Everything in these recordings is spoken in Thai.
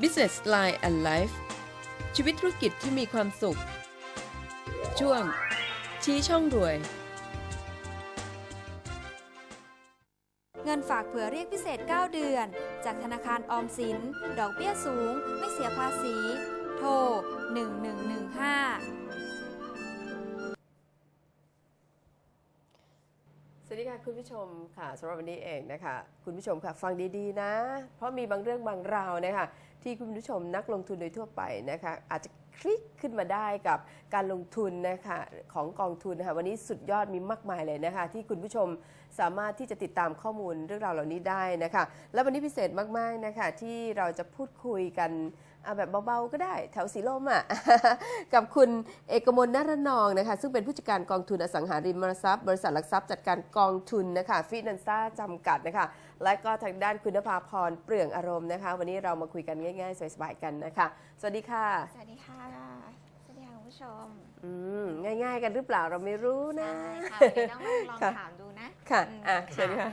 Business Line and Life ชีวิตธุรกิจที่มีความสุข ช่วง ชี้ช่องรวย เงินฝากเผื่อเรียกพิเศษ 9 เดือน จากธนาคารออมสิน ดอกเบี้ยสูง ไม่เสียภาษี โทร 1115สวัสดีค่ะคุณผู้ชมค่ะสำหรับวันนี้เองนะคะ คุณผู้ชมค่ะฟังดีๆนะ เพราะมีบางเรื่องบางราวนะคะ ที่คุณผู้ชมนักลงทุนโดยทั่วไปนะคะอาจจะคลิกขึ้นมาได้กับการลงทุนนะคะของกองทุนนะคะวันนี้สุดยอดมีมากมายเลยนะคะ ที่คุณผู้ชมสามารถที่จะติดตามข้อมูลเรื่องราวเหล่านี้ได้นะคะ และวันนี้พิเศษมากๆนะคะที่เราจะพูดคุยกัน อะแบบเบาๆก็ได้แถวสีลมอะกับคุณเอกมลนรนองนะคะ ซึ่งเป็นผู้จัดการกองทุนอสังหาริมทรัพย์ บริษัทหลักทรัพย์จัดการกองทุนนะคะฟินันซ่าจำกัดนะคะ และก็ทางด้านคุณนภาพรเปลืองอารมณ์นะคะ วันนี้เรามาคุยกันง่ายๆ สบายๆกันนะคะ สวัสดีค่ะ สวัสดีค่ะ ผู้ชมอืมง่าย ๆ กันหรือเปล่าเราไม่รู้นะใช่ค่ะวันนี้ต้องลองค่ะ ถามดูนะค่ะอืมอะเชิญค่ะ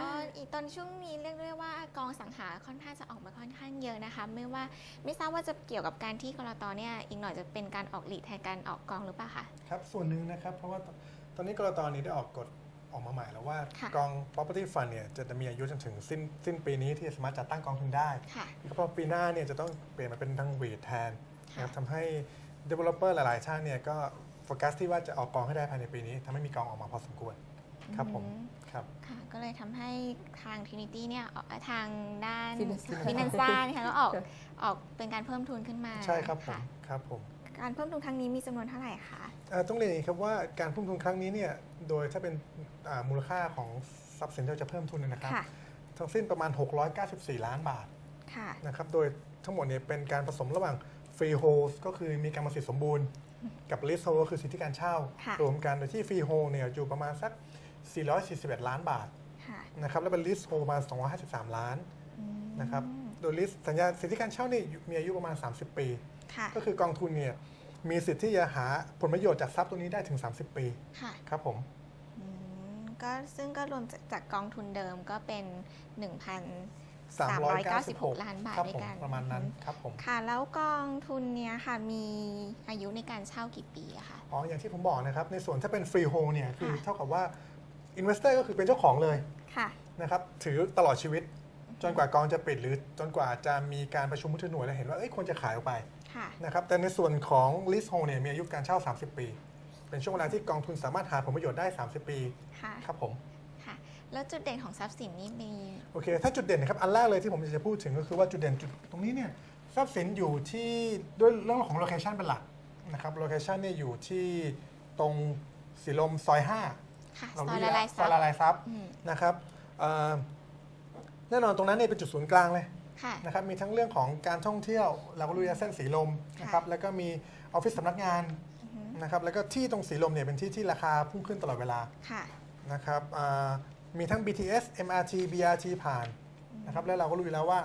ก็อีกตอนช่วงนี้เรียกได้ว่ากองสังหาค่อนข้างจะออกมาค่อนข้างเยอะนะคะ ไม่ว่าไม่ทราบว่าจะเกี่ยวกับการที่กรตเนี่ยอีกหน่อยจะเป็นการออกหลีดแทนการออกกองหรือเปล่าคะ ครับส่วนหนึ่งนะครับ เพราะว่าตตอนนี้กรตนี้ได้ออกกฎออกมาใหม่แล้วว่าค่ะ กอง property fund เนี่ยจะมีอายุจนถึงสิ้นสิ้นปีนี้ที่สามารถจัดตั้งกองทุนได้ค่ะ เพราะปีหน้าเนี่ยจะต้องเปลี่ยนมาเป็นทางเวทแทนค่ะนะครับทำให้ developer หลาย ๆชาติเนี่ยก็โฟกัสที่ว่าจะออกกองให้ได้ภายในปีนี้ทำให้มีกองออกมาพอสมควรครับผมอืมครับค่ะก็เลยทำให้ทาง Trinity เนี่ยออกเอ่อทางด้าน Finanza ฟินันซ่านะคะก็ออกออกเป็นการเพิ่มทุนขึ้นมาใช่ครับผมะครับผม การเพิ่มทุนครั้งนี้มีจำนวนเท่าไหร่คะ เอ่อต้องเรียนอย่างนี้ครับว่าการพุ่มทุนครั้งนี้เนี่ยโดยถ้าเป็นอ่ามูลค่าของทรัพย์สินที่เราจะเพิ่มทุนเนยนะครับค่ะ ทั้งสิ้นประมาณ 694 ล้านบาทค่ะ นะครับโดยทั้งหมดเนี่ยเป็นการผสมระหว่าง ฟรีโฮลก็คือมีการมาสิทธิสมบูรณ์ กับลิสโฮก็คือสิทธิการเช่า ค่ะรวมกันโดยที่ฟรีโฮลเนี่ยอยู่ประมาณสัก 441 ล้านบาทค่ะนะครับแล้วเป็นลิสโฮประมาณ253 ล้านอืมนะครับโดยลิสสัญญาสิทธิการเช่านี่มีอายุประมาณ 30 ปี ค่ะก็คือกองทุนเนี่ยมีสิทธิ์ที่จะหาผลประโยชน์จากทรัพย์ตัวนี้ได้ถึง 30 ปีค่ะครับผมอืมก็ซึ่งก็รวมจากจากกองทุนเดิมก็เป็น 1,396 ล้านบาทครับด้วยผมกันประมาณนั้นครับผมค่ะ แล้วกองทุนเนี้ยค่ะมีอายุในการเช่ากี่ปีอะคะอ๋ออย่างที่ผมบอกนะครับ ในส่วนถ้าเป็นฟรีโฮลเนี่ยคือค่ะเท่ากับว่าอินเวสเตอร์ก็คือเป็นเจ้าของเลยค่ะนะครับถือตลอดชีวิตจนกว่ากองจะปิดหรือจนกว่าจะมีการประชุมมุทหน่วยแล้วเห็นว่าเอ้ยควรจะขายออกไปค่ะนะครับแต่ในส่วนของลิสโฮลเนี่ยมีอายุการเช่า 30 ปี เป็นช่วงเวลาที่กองทุนสามารถหาผลประโยชน์ได้ 30 ปีค่ะครับผมค่ะ แล้วจุดเด่นของทรัพย์สินนี่มี โอเค ถ้าจุดเด่นนะครับ อันแรกเลยที่ผมจะพูดถึงก็คือว่าจุดเด่นจุดตรงนี้เนี่ยทรัพย์สินอยู่ที่ด้วยเรื่องของโลเคชันเป็นหลักนะครับ โลเคชันเนี่ยอยู่ที่ตรงสีลมซอย5ค่ะเราซอยรู้ละแล้วลายซซัอยบละลายซับอืมนะครับเอ่อแน่นอนตรงนั้นเนี่ยเป็นจุดศูนย์กลางเลย ค่ะ นะครับมีทั้งเรื่องของการท่องเที่ยว เราก็รู้อยู่แล้วเส้นสีลมนะครับแล้วก็มีออฟฟิศสำนักงานอือฮึ นะครับแล้วก็ที่ตรงสีลมเนี่ยเป็นที่ที่ราคาพุ่งขึ้นตลอดเวลาค่ะ นะครับอ่า มีทั้ง BTS MRT BRT ผ่านนะครับแล้วเราก็รู้อยู่แล้วว่า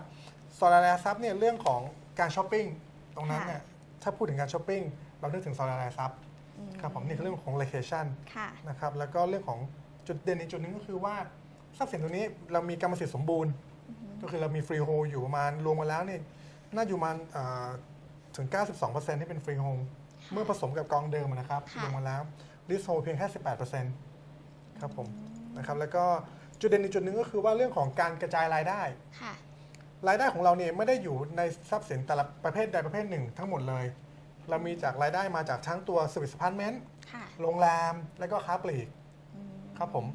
ซอยละลายซับเนี่ยเรื่องของการช้อปปิ้งตรงนั้นเนี่ยถ้าพูดถึงการช้อปปิ้งเรานึกถึงซอยละลายซับอืมครับผมนี่คือเรื่องของ location ค่ะนะครับแล้วก็เรื่องของจุดเด่นอีกจุดหนึงก็คือว่าทรัพย์สินตัวนี้เรามีกรรมสิทธิ์สมบูรณ์ ก็คือเรามีฟรีโฮอยู่ประมาณรวมมาแล้วเนี่ยน่าอยู่ประมาณอ่าถึง 92%ที่เป็นฟรีโฮเมื่อผสมกับกองเดิมนะครับค่ะรวมมาแล้วลิสโฮเพียงแค่ 18%ครับผม นะครับแล้วก็จุดเด่นอีกจุดหนึ่งก็คือว่าเรื่องของการกระจายรายได้ ค่ะ รายได้ของเราเนี่ยไม่ได้อยู่ในทรัพย์สินแต่ละประเภทใดประเภทหนึ่งทั้งหมดเลย เรามีจากรายได้มาจากทั้งตัว Service Apartment ค่ะ โรงแรมและก็ค้าปลีกอืมครับผม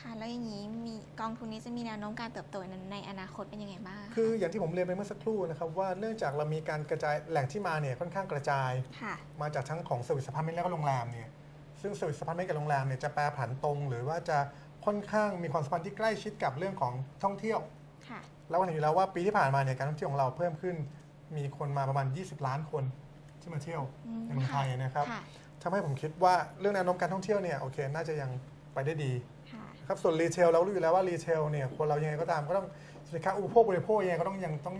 ค่ะ แล้วอย่างนี้มีกองทุนนี้จะมีแนวโน้มการเติบโตในในอนาคตเป็นยังไงบ้างะคืออย่างที่ผมเรียนไปเมื่อสักครู่นะครับว่าเนื่องจากเรามีการกระจายแหล่งที่มาเนี่ยค่อนข้างกระจาย ค่ะ มาจากทั้งของ Service Apartment และก็โรงแรมเนี่ย ซึ่ง Service Apartment กับโรงแรมเนี่ยจะแปรผันตรง หรือว่าจะค่อนข้างมีความสัมพันธ์ที่ใกล้ชิดกับเรื่องของท่องเที่ยว ค่ะ แล้ววันนี้อยู่แล้วว่าปีที่ผ่านมาเนี่ยการท่องเที่ยวของเราเพิ่มขึ้น มีคนมาประมาณ 20 ล้านคนที่มาเที่ยวอืมในเมืองไทยนะครับค่ะ ทำให้ผมคิดว่าเรื่องแนวโน้มการท่องเที่ยวเนี่ยโอเค น่าจะยังไปได้ดี ค่ะ ครับส่วนรีเทลเรารู้อยู่แล้วว่ารีเทลเนี่ยคนเรายังไงก็ตามก็ต้องสินค้าอุปโภคบริโภคยังไงก็ต้องยังต้อง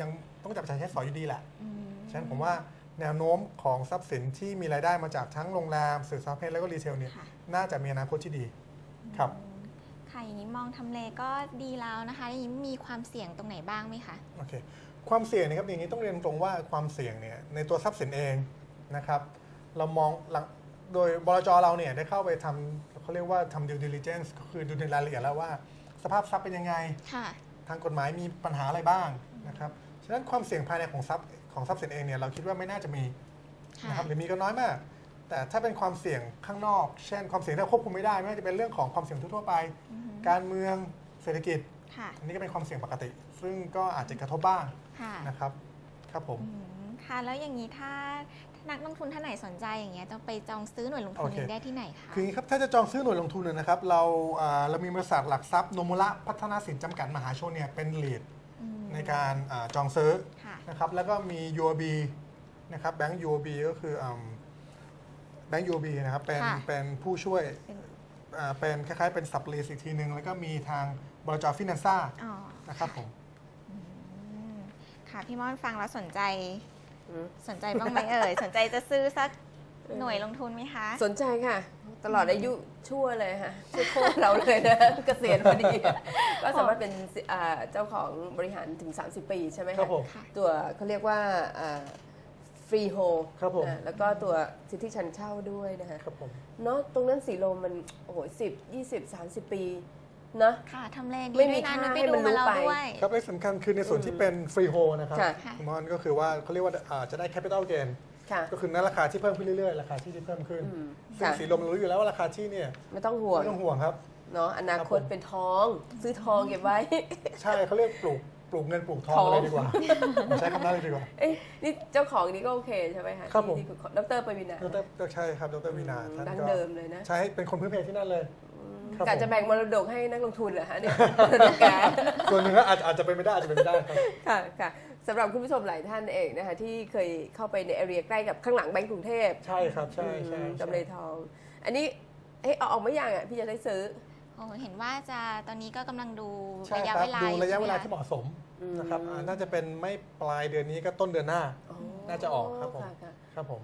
ยังต้องจับจ่ายใช้สอยอยู่ดีแหละ อืม ฉะนั้นผมว่า แนวโน้มของทรัพย์สินที่มีรายได้มาจากทั้งโรงแรมสื่อสารเพศแล้วก็รีเทลเนี่ยค่ะ น่าจะมีอนาคตที่ดี ครับ ค่ะอย่างนี้มองทำเลก็ดีแล้วนะคะอย่างนี้มีความเสี่ยงตรงไหนบ้างไหมคะโอเคความเสี่ยงนะครับอย่างนี้ต้องเรียนตรงว่าความเสี่ยงเนี่ยในตัวทรัพย์สินเองนะครับเรามองหลังโดยบลจเราเนี่ยได้เข้าไปทำเขาเรียกว่าทำ due diligence ก็คือดูในรายละเอียดแล้วว่า สภาพทรัพย์เป็นยังไง ค่ะ ทางกฎหมายมีปัญหาอะไรบ้างนะครับ ฉะนั้นความเสี่ยงภายในของทรัพย์ ของทรัพย์สินเองเนี่ยเราคิดว่าไม่น่าจะมีค่ะนะครับหรือมีก็น้อยมาก แต่ถ้าเป็นความเสี่ยงข้างนอก เช่นความเสี่ยงที่เราควบคุมไม่ได้ ไม่ว่าจะเป็นเรื่องของความเสี่ยงทั่วๆไปอือฮึการเมืองเศรษฐกิจค่ะอันนี้ก็เป็นความเสี่ยงปกติ ซึ่งก็อาจจะกระทบบ้างค่ะนะครับครับผมอืมค่ะแล้วอย่างนี้ถ้าถ้านักลงทุนท่านไหนสนใจอย่างเงี้ยจะไปจองซื้อหน่วยลงทุนโอเคนี้ได้ที่ไหนคะคืออย่างนี้ครับถ้าจะจองซื้อหน่วยลงทุนเนยนะครับเราอ่าเรามีบริษัทหลักทรัพย์โนมุระพัฒนาสินจำกัดมหาชนเนี่ยเป็นลีดอืมในการอาจองซื้อค่ะ นะครับ แล้วก็มี UOB นะครับแบงก์ UOB ก็คือแบงก์ UOB นะครับ เป็นค่ะเป็นผู้ช่วยเป็นอ่าเป็นคล้ายๆ เป็นสับลีสอีกทีหนึ่งแล้วก็มีทางบลจฟินันซ่าอ๋อนะครับผมอืมค่ะ พี่ม่อนฟังแล้วสนใจอืมสนใจบ้างไหมเอ่ย สนใจจะซื้อสักหน่วยลงทุนไหมคะ สนใจค่ะ ตลอดอายุ ชั่วเลยค่ะชั่วโคตรเราเลยนะเกษียณพอดีก็สามารถเป็นอ่าเจ้าของบริหารถึง 30 ปีใช่ไหมครัคะบผมค่ะตัวเขาเรียกว่าฟรีโฮครับผมแล้วก็ตัวสิทธิชันเช่าด้วยนะคะครับผมเนาะตรงนั้นสีลมมันโอ้โหสิบยี่สิบสามสิบปีนะค่ะทำเลดีไม่มีด้วยนะค่านุ้ยไปให้ดูมันมารู้แล้วไปด้วยครับและสำคัญคือในส่วนที่เป็นฟรีโฮนะครับค่ะค่ะคุณมอนก็คือว่าเขาเรียกว่าอ่าจะได้แคปิตอลเกน ค่ะ ก็คือนั่นราคาที่เพิ่มขึ้นเรื่อยๆ ราคาที่ที่เพิ่มขึ้นอืมซึ่งค่ะ สีลมเรารู้อยู่แล้วว่าราคาที่เนี่ยไม่ต้องห่วงไม่ต้องห่วงครับ เนาะอนาคตครับผมเป็นทอง ซื้อทองเก็บไว้ ใช่เขาเรียกปลูกปลูกเงินปลูกทองทอง อะไรดีกว่า ใช้คำนั้นเลยดีกว่า เอ๊ะนี่เจ้าของนี้ก็โอเคใช่ไหมคะครับผม ที่ที่คุณดรปวีนาดรก็ใช่ครับดรวีนาท่านดั้งก็เดิมเลยนะใช่เป็นคนพื้นเพที่นั่นเลย ครับกะผมจะแบ่งมรดกให้นักลงทุนเหรอฮะเนี่ยมรดกแกส่วนหนึ่งก็อาจอาจจะเป็นไม่ได้อาจจะเป็นไม่ได้ครับ ค่ะค่ะ สำหรับคุณผู้ชมหลายท่านเองนะคะที่เคยเข้าไปในแอเรียใกล้กับข้างหลังแบงก์กรุงเทพใช่ครับใช่ใช่อืมใช่จำเลยทอง อันนี้เอ๊ะเอาออกมาอย่างอะพี่จะได้ซื้อโอ้เห็นว่าจะตอนนี้ก็กำลังดูใช่ระยะครับเวลาดูอยู่ระยะเวลาใช่ที่ไหเหมคะมาะสมอืมนะครับอ่าน่าจะเป็นไม่ปลายเดือนนี้ก็ต้นเดือนหน้าอ๋อน่าจะออกครับผมะะครับผม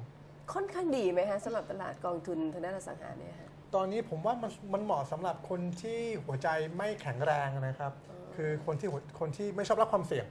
ค่อนข้างดีไหมฮะสำหรับตลาดกองทุนทางด้านอสังหาเนี่ยฮะตอนนี้ผมว่ามันมันเหมาะสำหรับคนที่หัวใจไม่แข็งแรงนะครับ คือคนที่หัวคนที่ไม่ชอบรับความเสี่ยง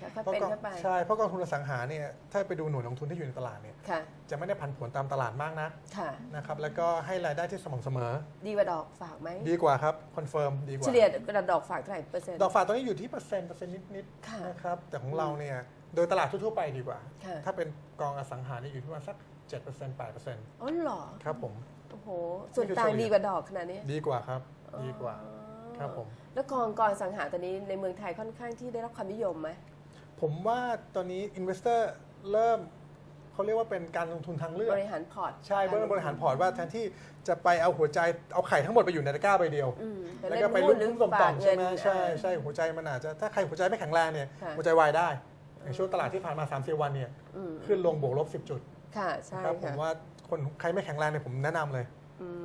ค่ะค่ะค่อยเพราะเป็นกองค่อยไปใช่เพราะกองทุนอสังหาเนี่ยถ้าไปดูหน่วยลงทุนที่อยู่ในตลาดเนี่ยค่ะ จะไม่ได้ผันผวนตามตลาดมากนะค่ะ นะครับแล้วก็ให้รายได้ที่สม่ำเสมอ ดีกว่าดอกฝากไหมดีกว่าครับคอนเฟิร์มดีกว่า เฉลี่ยกระดอกฝากเท่าไหร่เปอร์เซ็นต์ ดอกฝากตอนนี้อยู่ที่เปอร์เซ็นต์เปอร์เซ็นต์นิดค่ะ ๆนะครับแต่ของเราเนี่ยโดยตลาดทั่วๆไปดีกว่า ค่ะถ้าเป็นกองอสังหาเนี่ยอยู่ที่ประมาณสัก7% 8%อ๋อเหรอครับผม โอ้โห ส่วนต่างดีกว่าดอกขนาดนี้ดีกว่าครับ ดีกว่าอ๋อครับผม แล้วกองกองอสังหาตอนนี้ในเมืองไทยค่อนข้างที่ได้รับความนิยมไหม ผมว่าตอนนี้ Investor เริ่มเขาเรียกว่าเป็นการลงทุนทางเลือก บริหารพอร์ตใช่เริ่มบริหารพอร์ตว่าแทนที่จะไปเอาหัวใจเอาไข่ทั้งหมดไปอยู่ในตะกร้าใบเดียว อืมแล้วก็ไปลุ้นหรือลุ้นต่อมๆใช่ไหมฝากเงินใช่อ่าใช่หัวใจมันอาจจะถ้าใครหัวใจไม่แข็งแรงเนี่ยค่ะหัวใจวายได้อย่างช่วงตลาดที่ผ่านมา3ามสี่วันเนี่ยอืมขึ้นลงบวกลบ 10 จุดค่ะ ใช่นะครับผมค่ะว่าคนใครไม่แข็งแรงเนี่ยผมแนะนำเลยอืม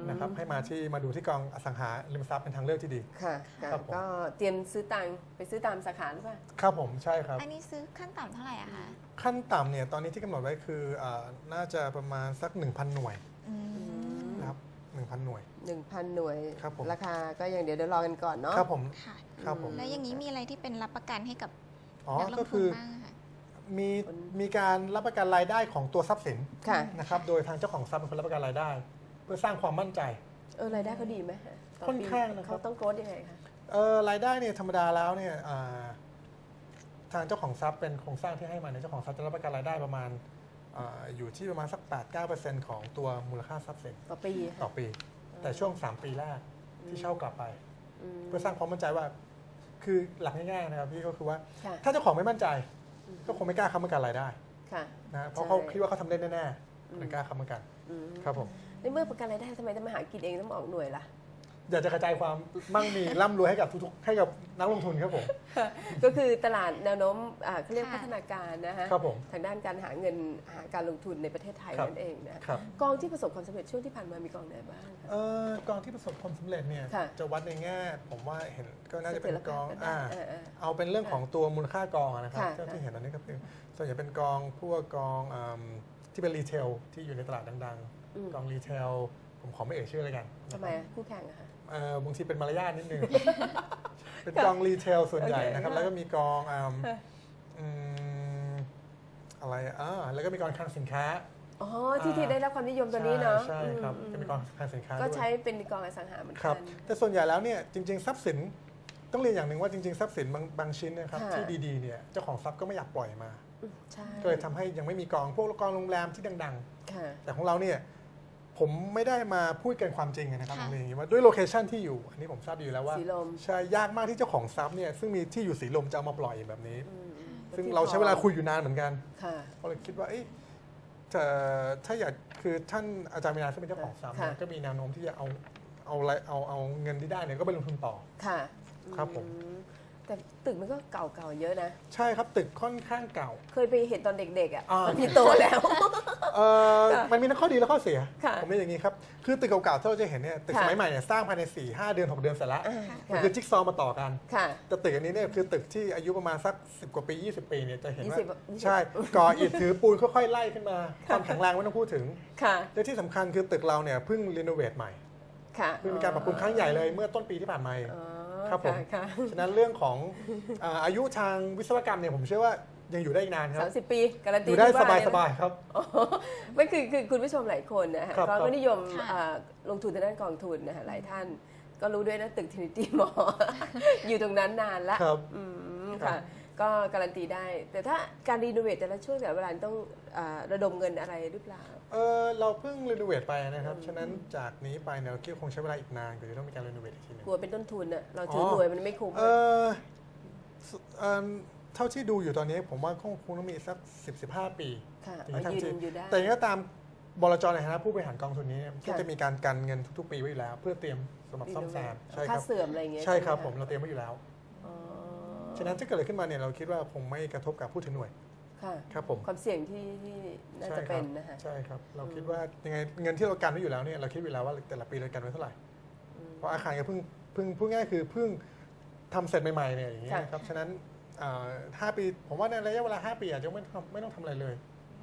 นะครับให้มาที่มาดูที่กองอสังหาริมทรัพย์เป็นทางเลือกที่ดี ค่ะค่ะครับผม ก็เตรียมซื้อตังค์ไปซื้อตามสาขาหรือเปล่า ครับผมใช่ครับ อันนี้ซื้อขั้นต่ำเท่าไหร่อะคะขั้นต่ำเนี่ยตอนนี้ที่กำหนดไว้คืออาน่าจะประมาณสัก 1,000 หน่วยอืมนะครับ1,000 หน่วย 1,000 หน่วย ครับผม ราคาก็ยังเดี๋ยวเดี๋ยวรอกันก่อนเนาะ ครับผมค่ะ ครับผม แล้วอย่างนี้มีอะไรที่เป็นรับประกันให้กับอ๋อนักลก็งทุคืนอบ้างอะคะมีมีการรับประกันรายได้ของตัวทรัพย์สินค่ะ นะครับโดยทางเจ้าของทรัพย์เป็นคนรับประกันรายได้ เพื่อสร้างความมั่นใจ เออรายได้เขาดีไหมฮะต่ค่อนปีข้างนะครับ เขาต้องโกรธยังไงคะเออรายได้เนี่ยธรรมดาแล้วเนี่ยอ่าทางเจ้าของทรัพย์เป็นโครงสร้างที่ให้มาเนี่ยเจ้าของทรัพย์จะรับประกันรายได้ประมาณอาอยู่ที่ประมาณสัก 8-9%ของตัวมูลค่าทรัพย์สินต่อปีต่อปี แต่ช่วง 3 ปีแรกที่เช่ากลับไป ม เพื่อสร้างความมั่นใจว่า คือหลักง่ายๆนะครับพี่ก็คือว่า ค่ะ ถ้าเจ้าของไม่มั่นใจ ก็คงไม่กล้าค้ำประกันรายได้ค่ะ นะเพราะใช่เขาคิดว่าเขาทำได้แน่อืๆมถึงกล้าค้ำประกัน อืม ครับผม ในเมื่อประกันรายได้ทำไมต้องมาหากินเองต้องมาออกหน่วยล่ะ อยากจะกระจายความมั่งมีร่ำรวยให้กับทุกๆให้กับนักลงทุนครับผม ก็คือตลาดแนวโน้มอ่าเขาเรียกค่ะพัฒนาการนะฮะครับผมทางด้านการหาเงินหาการลงทุนในประเทศไทยครับ นั่นเองนะครับ กองที่ประสบความสำเร็จช่วงที่ผ่านมามีกองไหนบ้างคะ เอ่อกองที่ประสบความสำเร็จเนี่ยค่ะ จะวัดในแง่ ผมว่าเห็นก็น่าจะเป็นกองสถียรภาพก็ได้อ่าเออเออ เอาเป็นเรื่องของตัวมูลค่ากองอะนะครับค่ะ เท่าที่เห็นตอนนี้ก็คือส่วนใหญ่เป็นกองพวกกองอืมที่เป็นรีเทลที่อยู่ในตลาดดังอืมๆ กองรีเทลผมขอไม่เอ่ยชื่อเลยกันทำไมอะคู่แข่งอะคะ เอ่อบางทีเป็นมารยาทนิดนึง เป็นกองรีเทลส่วนใหญ่นะครับโอเคแล้วก็มีกองอืมอืมอะไรอ่าแล้วก็มีกองคลังสินค้า อ๋อ ที่ที่ได้รับความนิยมตัวนี้เนาะใช่ใช่ครับอืมก็มีกองคลังสินค้าก็ด้วย ใช้เป็นกองอสังหาเหมือนครักับนแต่ส่วนใหญ่แล้วเนี่ยจริงๆทรัพย์สินต้องเรียนอย่างหนึ่งว่าจริงๆทรัพย์สินบางบางชิ้นเนะครับค่ะ ที่ดีๆเนี่ยเจ้าของทรัพย์ก็ไม่อยากปล่อยมาใช่ก็เลยทำให้ยังไม่มีกองพวกกองโรงแรมที่ดังค่ะ ๆ แต่ของเราเนี่ย ผมไม่ได้มาพูดเกันความจริงนะครับค่ะผมเรียนอย่างนี้ว่าด้วยโลเคชันที่อยู่ อันนี้ผมทราบดีอยู่แล้วว่า สีลม ใช่ ยากมากที่เจ้าของทรัพย์เนี่ยซึ่งมีที่อยู่สีลมจะเอามาปล่อยแบบนี้ อืมอืมซึ่งเราใช้เวลาคุยอยู่นานเหมือนกันค่ะ ก็เลยคิดว่าเอ๊ะจะถ้าอยากคือท่านอาจารย์มีนาซึ่งเป็นเจ้าของทรัพย์เนี่ยค่ะ ก็มีแนวโน้มที่จะเอาเอาอะไรเอาเอาเงินที่ได้เนี่ยก็ไปลงทุนต่อ ค่ะครับผม อืแต่ตึกมันก็เก่าๆเยอะนะ ใช่ครับตึกค่อนข้างเก่า เคยไปเห็นตอนเด็กๆอะอ่าตอนที่โตแล้ว เอ่อค่ะมันมีทั้งข้อดีและข้อเสีย ค่ะผมเรียนอย่างนี้ครับ คือตึกเก่าๆที่เราจะเห็นเนี่ยตึกค่ะ สมัยใหม่เนี่ยสร้างภายใน 4 5 เดือน 6 เดือนเสร็จแล้วอ่ามันค่ะคือจิ๊กซอว์มาต่อกัน ค่ะ แต่ตึกอันนี้เนี่ยคือตึกที่อายุประมาณสัก 10 กว่าปี 20 ปีเนี่ยจะเห็นว่า 20 ใช่ก่ออิฐถือปูนค่อยๆไล่ขึ้นมาความแข็งแรงไม่ต้องพูดถึงค่ะและที่สำคัญคือตึกเราเนี่ยเพิ่งรีโนเวทใหม่ค่ะเพิ่งมีการปรับปรุงครั้งใหญ่เลยเมื่อต้นปีที่ผ่านมาเอง อ๋อครับผม ค่ะ ฉะนั้นเรื่องของอ่าอายุทางวิศวกรรมเนี่ยผมเชื่อว่า ยังอยู่ได้อีกนานคสารัมบสิบปี การันอตียู่ได้ที่สว่บายเนี่สนะบายครับ อ๋อไม่คือคือคุณผู้ชมหลายคนนะฮะครับก็ครับก็นิยมค่ะ อ่าลงทุนทางด้านกองทุนนะฮะหลายท่าน ก็รู้ด้วยนะตึกท r นิตี้มอ อยู่ตรงนั้นนานละ ครับ อืมครัค่ะบ ก็การันตีได้ แต่ถ้าการรีโนเวทแต่ละช่วงแต่ละเวลาต้องอ่าระดมเงินอะไรหรือเปล่า เออเราเพิ่งรีโนเวทไปนะครับ ฉะนั้นจากนี้ไปเนี่ยเราคิดว่าคงใช้เวลาอีกนานกว่าจะต้องมีการรีโนเวทอีกทีหนึง กลัวเป็นต้นทุนอะเราถืออหน่วยมันไม่คุ้มเออสเอิ่ม เท่าที่ดูอยู่ตอนนี้ผมว่าคงคงต้องมีสักสิบสิบห้าปีค่ะถึงจะยืทำจรินงอยู่ได้ แต่ยังไงก็ตามบลจในฐานะผู้บริหารกองทุนนี้เนี่ยก็ค่ะจะมีการกันเงินทุกๆ ปีไว้อยู่แล้ว เพื่อเตรียมสำหรับซ่อมแซมใช่คค่ารับเสื่อมอะไรอย่างเงี้ยใช่ครับไหผมเราเตรียมไว้อยู่แล้ว อ๋อฉะนั้นถ้าเกิดอะไรขึ้นมาเนี่ยเราคิดว่าคงไม่กระทบกับผู้ถือหน่วยค่ะครับผมความเสี่ยงที่ที่น่าจะเป็นนะฮะใช่ครับเราคิดว่ายังไงเงินที่เรากันไว้อยู่แล้วเนี่ยเราคิดไว้แล้วว่าแต่ละปีเรากันไว้เท่าไหร่เพราะอาคารก็เพิ่งเพิ่งพูดง่ายคือเพิ่งทำเสร็จใหม่ๆเนี่ยอย่างเงี้ยค่ะ นะครับฉะนั้นอ่า ห้าปี ผมว่าในระยะเวลาห้าปีอาจจะไม่ต้องไม่ต้องทำอะไรเลย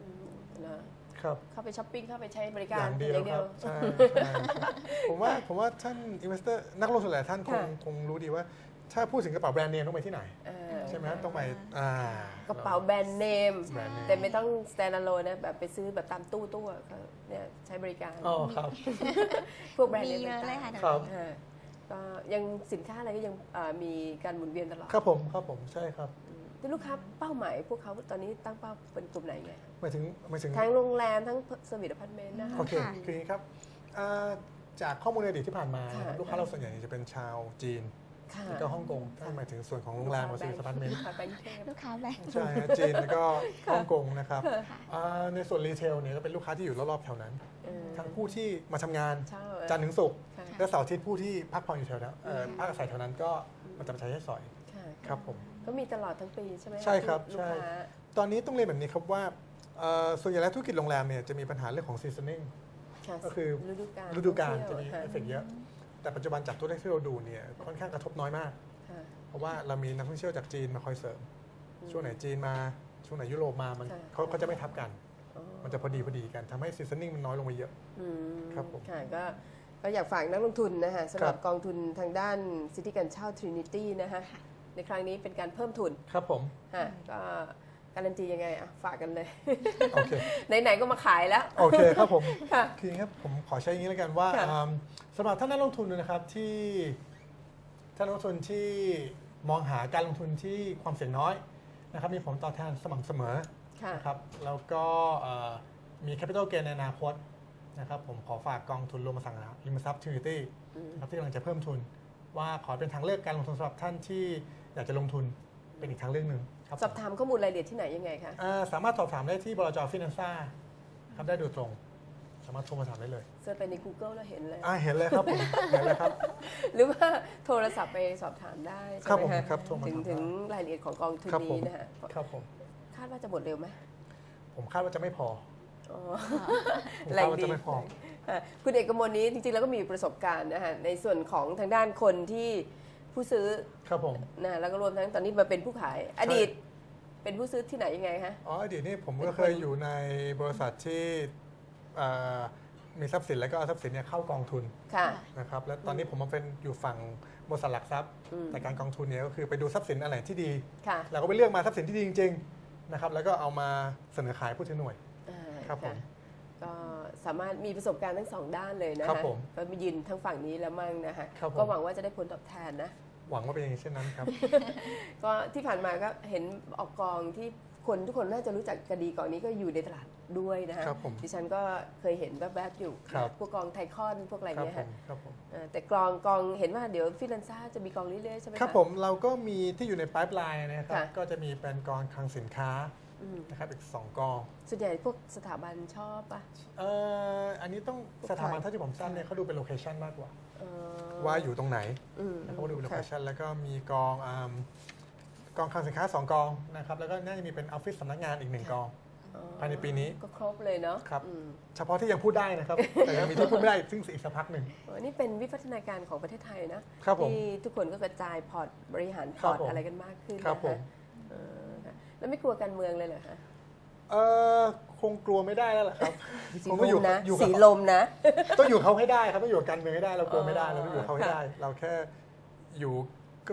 อืมนะครับ เข้าไปช้อปปิ้งเข้าไปใช้บริอการย่างเดียวครับ ใช่ใช่ครับผมว่าผมว่าท่านอินเวสเตอร์นักลงทุนหลายท่านคงค่ะ คงรู้ดีว่า ถ้าพูดถึงกระเป๋าแบรนด์เนมต้องไปที่ไหน เออใช่ไหมต้องไปอ่ากระเป๋าแบรนด์เนม แบรนด์เนมแต่ไม่ต้อง stand alone นะแบบไปซื้อแบบตามตู้ตู้อะก็เนี่ยใช้บริการ อ๋อครับ พวกแบรนด์มีเนมเยอะต่างๆเลยค่ะเดี๋ยวครับนี้อ่า ก็ยังสินค้าอะไรก็ยังอ่ามีการหมุนเวียนตลอดครับผมครับผมใช่ครับที่ลูกค้าเป้าหมายพวกเขาตอนนี้ตั้งเป้าเป็นกลุ่มไหนไงหมายถึงหมายถึงทั้งโรงแรมทั้งสวีทอพาร์ตเมนต์นะคะ โอเคค่ะ คืออย่างนี้ครับอ่าจากข้อมูลในอดีตที่ผ่านมาค่ะ ลูกค้าเราส่วนใหญ่จะเป็นชาวจีนค่ะ แล้วก็ฮ่องกงถ้าหมายถึงส่วนของโรงแรมหรือสวีทอพาร์ตเมนต์ลูกค้าแบงค์เทพ ลูกค้าแบงค์ ใช่ฮะจีนแล้วก็ฮ่องกงนะครับค่ะอ่าในส่วนรีเทลเนี่ยก็เป็นลูกค้าที่อยู่รอบๆแถวนั้นเออทั้งผู้ที่มาทำงานเช่าจันทร์ถึงศุกร์ค่ะ และเสาร์อาทิตย์ผู้ที่พักผ่อนอยู่แถวนั้นเอ่ออืมพักอาศัยแถวนั้นก็มาจับใช้ใช้สอยค่ะครับผม ก็มีตลอดทั้งปีใช่ไหมะใช่ครับ ลูกใช่ค้าตอนนี้ต้องเรียนแบบนี้ครับว่าเอ่อส่วนใหญ่แล้วธุรกิจโรงแรมเนี่ยจะมีปัญหาเรื่องของ seasoning ค่ะก็คือ ฤดูกาลฤดูกาลท่จะองมีเที่ยวเอฟเฟกต์เยอะ แต่ปัจจุบันจากตัวเลขที่เราดูเนี่ยค่อนข้างกระทบน้อยมาก ค่ะเพราะว่าเรามีนักท่องเที่ยวจากจีนมาคอยเสริม ช่วงไหนจีนมาช่วงไหนยุโรปมามันค่ะเขาเขาจะไม่ทับกัน อ๋อมันจะพอดีพอดีกันทำให้ซีซันนิ่งมันน้อยลงไปเยอะ อืมครับผมค่ะก็ก็อยากฝากนักลงทุนนะคะสำหรับครับ กองทุนทางด้านสิทธิการเช่า Trinity นะคะในครั้งนี้เป็นการเพิ่มทุน ครับผม ค่ะก็ การันตียังไงอะฝากกันเลย โอเค ไหน ๆ ก็มาขายแล้ว โอเคครับผมค่ะคืออย่างนี้ครับผมขอใช้อย่างนี้แล้วกันว่าค่ะ อืมสำหรับท่านนักลงทุนนะครับที่ท่านนักลงทุนที่มองหาการลงทุนที่ความเสี่ยงน้อยนะครับมีผลตอบแทนสม่ำเสมอค่ะ นะครับแล้วก็เอ่อมีแคปิตอลเกนในอนาคตนะครับผมขอฝากกองทุนรวมอสังหาริมทรัพย์ทินิตี้อืม นะครับที่กำลังจะเพิ่มทุน ว่าขอเป็นทางเลือกการลงทุนสำหรับท่านที่อยากจะลงทุนเป็นอีกทางเลือกหนึ่ง ครับสอบถามข้อมูลรายละเอียดที่ไหนยังไงคะ อ่าสามารถสอบถามได้ที่บลจฟินแลนซ่าครับได้โดยตรง สามารถโทรมาถามได้เลยเสิร์ชไปใน Google แล้วเห็นเลย อ่าเห็นเลยครับผม เห็นเลยครับ หรือว่าโทรศัพท์ไปสอบถามได้ใช่ครับไหมผมคะครับโทรมาถึงถามได้ถึงรายละเอียดของกองทุนครับผม นี้นะคะครับผม คาดว่าจะหมดเร็วไหมผมคาดว่าจะไม่พอ อ๋อ ผมแรคาดงว่าดีจะไม่พอ ค่ะคุณเอกมลนี้จริงๆแล้วก็มีประสบการณ์นะคะในส่วนของทางด้านคนที่ ผู้ซื้อครับผมนะแล้วก็รวมทั้งตอนนี้มาเป็นผู้ขาย อดีตเป็นผู้ซื้อที่ไหนยังไงคะอ๋ออดีตนี่ผมเป็นก็คนเคยอยู่ในบริษัทที่อ่ามีทรัพย์สินแล้วก็เอาทรัพย์สินเนี่ยเข้ากองทุนค่ะนะครับแล้วตอนนี้ผมมาเป็นอยู่ฝั่งบริษัทหลักทรัพย์อืมแต่การกองทุนเนี่ยก็คือไปดูทรัพย์สินอะไรที่ดีค่ะเราก็ไปเลือกมาทรัพย์สินที่ดีจริง ๆ นะครับ แล้วก็เอามาเสนอขายผู้ถือหน่วยอ่าครับผมะก็ สามารถมีประสบการณ์ทั้งสองด้านเลยนะครับคะผมก็มายืนทั้งฝั่งนี้แล้วมั่งนะคะครับผม ก็หวังว่าจะได้ผลตอบแทนนะ หวังว่าเป็นอย่างนี้เช่นนั้นครับ ก็ที่ผ่านมาก็เห็นออกกองที่คนทุกคนน่าจะรู้จักกระดีกองนี้ก็อยู่ในตลาดด้วยนะคะครับผมดิฉันก็เคยเห็นแวบๆอยู่ครับ พวกกองไทคอนพวกอะไรครับเงี้ยผค่ะมครับผม เออแต่กองกองเห็นว่าเดี๋ยวฟิลันซ่าจะมีกองเรื่อยๆใช่ไหมะ ครับผมเราก็มีที่อยู่ใน pipeline นะครับค่ะก็จะมีเป็นกองคลังสินค้าอืม นะครับอีก2กองส่วนใหญ่พวกสถาบันชอบปะเอ่ออันนี้ต้องสถาบันเท่าที่ผมทราบเนี่ยเขาดูเป็นโลเคชันมากกว่าเออว่าอยู่ตรงไหนอืมนะครับว่าดูเป็นโลเคค่ะชันแล้วก็มีกองอมกองคลังสินค้า2กองนะครับแล้วก็น่าจะมีเป็นออฟฟิศสำนักงานอีกหนึ่งกองอ๋อภายในปีนี้ก็ครบเลยเนาะครับอืมเฉพาะที่ยังพูดได้นะครับ แต่ยังมีที่พูดไม่ได้ซึ่งอีกสักพักหนึ่งอ๋อนี่เป็นวิวัฒนาการของประเทศไทยนะครับผมที่ทุกคนก็กระจายพอร์ตบริหารพครัอบร์ตผมอะไรกันมากขึ้นครับนะผคะมเออค่ะ แล้วไม่กลัวการเมืองเลยเหรอคะเออคงกลัวไม่ได้แล้วล่ะครับสีผมลก็อยู่มนะอยู่กับสีลมนะ ต้องอยู่เขาให้ได้ครับต้องอยู่กับการเมืองให้ได้เรากลัวไม่ได้อ๋อเราต้องอยู่เขาให้ได้ เราแค่อยู่ก็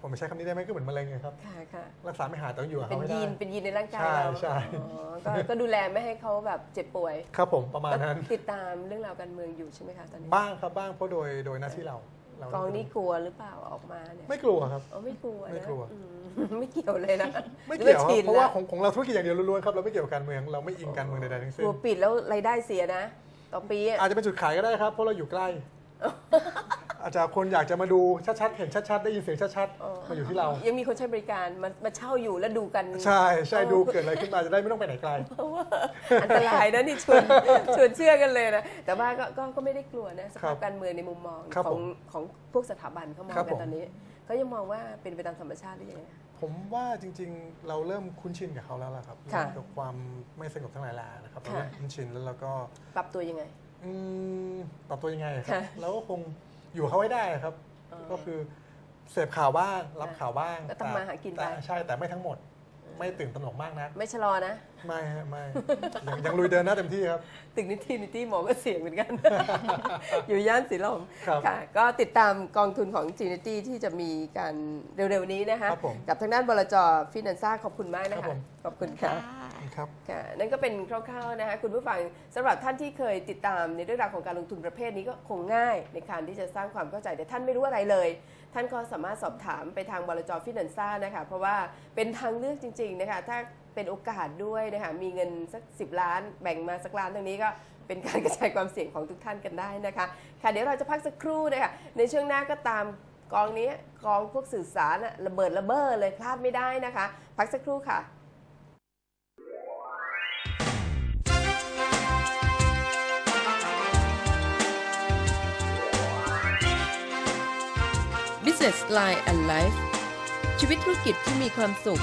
ผมไม่ใช้คำนี้ได้ไหมก็เหมือนมะเร็งไงครับค่ะค่ะรักษาไม่หายแต่ต้องอยู่กับเป็นเขาให้ได้ยีนเป็นยีนในร่างกายใช่เราใช่ อ๋อก็ก็ดูแลไม่ให้เขาแบบเจ็บป่วยครับผมประมาณนั้น ติดตามเรื่องราวการเมืองอยู่ใช่ไหมคะตอนนี้บ้างครับบ้างเพราะโดยโดยหน้าที่เราเรากองนี้กลัวหรือเปล่าออกมาเนี่ยไม่กลัวครับ อ๋อไม่กลัวนะไม่กลัว อืม ไม่เกี่ยวเลยนะไม่เกี่ยวหอครับชินเพราะว่าแล้ของของเราธุรกิจอย่างเดียวล้วนๆครับเราไม่เกี่ยวกับการเมืองเราไม่อิงการเมืองใดๆทั้งกสิ้นลัวปิดแล้วรายได้เสียนะต่อปีอะอาจจะเป็นจุดขายก็ได้ครับ เพราะเราอยู่ใกล้ อาจจะคนอยากจะมาดูชัดๆ เห็นชัดๆ ได้ยินเสียงชัดอ๋อๆมาอยู่ที่เรา ยังมีคนใช้บริการมามาเช่าอยู่แล้วดูกัน ใช่ใช่ดูเกิดอะไรขึ้นมาจะได้ไม่ต้องไปไหนไกล อันตรายนะนี่ชวนชวนเชื่อกันเลยนะ แต่ว่าก็ก็ก็ไม่ได้กลัวนะสครัภาพบการเมืองในมุมมองครับขอผงมของพวกสถาบันเขามองครับกันผมตอนนี้เขายังมองว่าเป็นไปตามธรรมชาติหรือยังไง ผมว่าจริงๆ เราเริ่มคุ้นชินกับเขาแล้วล่ะครับค่ะกับความไม่สงบทั้งหลายแหล่นะครับเราค่ะ เริ่มคุ้นชินแล้วเราก็ปรับตัวยังไง อืมปรับตัวยังไงครับค่ะเราก็คงอยู่กับเขาให้ได้ครับอ๋อก็คือเสพข่าวบ้างรับค่ะข่าวบ้างก็ทำมาหากินไป แต่ใช่แต่ไม่ทั้งหมด ไม่ตื่นตระหนกมากนักไม่ชะลอนะ ไม่ฮะไม่ ยังยังลุยเดินหน้าเต็มที่ครับ ตึกนิตินิติหมอก็เสี่ยงเหมือนกัน อยู่ย่านสีลมครับ ค่ะ ก็ติดตามกองทุนของ g ีนิตี้ที่จะมีการเร็วๆนี้นะคะ ครับผมกับทางด้านบลจฟินันซ่าขอบคุณมากนะครัคะบผม ขอบคุณค่ะ ครับ ค่ะนั่นก็เป็นคร่าวๆนะคะคุณผู้ฟังสำหรับท่านที่เคยติดตามในเรื่องราวของการลงทุนประเภทนี้ก็คงง่ายในการที่จะสร้างความเข้าใจแต่ท่านไม่รู้อะไรเลย ท่านก็สามารถสอบถามไปทางบลจฟินันซ่านะคะ เพราะว่าเป็นทางเลือกจริง ๆ นะคะ ถ้าเป็นโอกาสด้วยนะคะ มีเงินสัก 10 ล้าน แบ่งมาสักล้านตรงนี้ก็เป็นการกระจายความเสี่ยงของทุกท่านกันได้นะคะ ค่ะเดี๋ยวเราจะพักสักครู่นะคะ ในช่วงหน้าก็ตามกองนี้กองพวกสื่อสารระเบิดระเบ้อเลยพลาดไม่ได้นะคะ พักสักครู่ค่ะ Business Line and Life ชีวิตธุรกิจที่มีความสุข